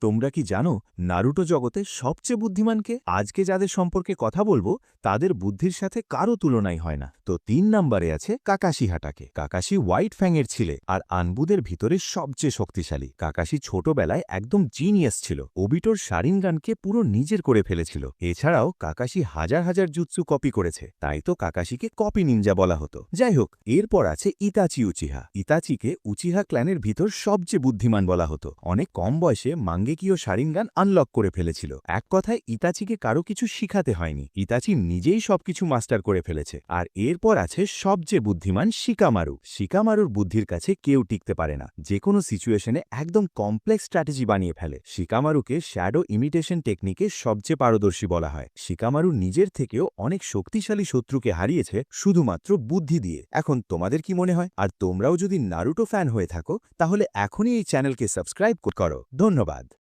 তোমরা কি জানো নারুটো জগতে সবচেয়ে বুদ্ধিমানকে? আজকে যাদের সম্পর্কে কথা বলব, তাদের বুদ্ধির সাথে কারও তুলনাই হয় না। তো তিন নম্বরে আছে কাকাশি হাটাকে। কাকাশি হোয়াইট ফ্যাংয়ের ছিলে আর আনবুদের ভিতরে সবচেয়ে শক্তিশালী। কাকাশি ছোটবেলায় একদম জিনিয়াস ছিল। ওবিটোর শারিনগানকে পুরো নিজের করে ফেলেছিল। এছাড়াও কাকাশি হাজার হাজার জুৎসু কপি করেছে। তাই তো কাকাশিকে কপি নিনজা বলা হতো। যাই হোক, এরপর আছে ইতাচি উচিহা। ইতাচিকে উচিহা ক্ল্যানের ভিতর সবচেয়ে বুদ্ধিমান বলা হতো। অনেক কম বয়সে মাঙ্গেকীয় শারিনগান আনলক করে ফেলেছিল। এক কথায়, ইতাচিকে কারও কিছু শিখাতে হয়নি। ইতাচি নিজেই সবকিছু মাস্টার করে ফেলেছে। আর এরপর আছে সবচেয়ে বুদ্ধিমান শিকামারু। শিকামারুর বুদ্ধির কাছে কেউ টিকতে পারে না। যে কোনো সিচুয়েশনে একদম কমপ্লেক্স স্ট্র্যাটেজি বানিয়ে ফেলে। শিকামারুকে শ্যাডো ইমিটেশন টেকনিকে সবচেয়ে পারদর্শী বলা হয়। শিকামারু নিজের থেকেও অনেক শক্তিশালী শত্রুকে হারিয়েছে শুধুমাত্র বুদ্ধি দিয়ে। এখন তোমাদের কি মনে হয়? আর তোমরাও যদি নারুটো ফ্যান হয়ে থাকো, তাহলে এখনই এই চ্যানেলকে সাবস্ক্রাইব করো। ধন্যবাদ।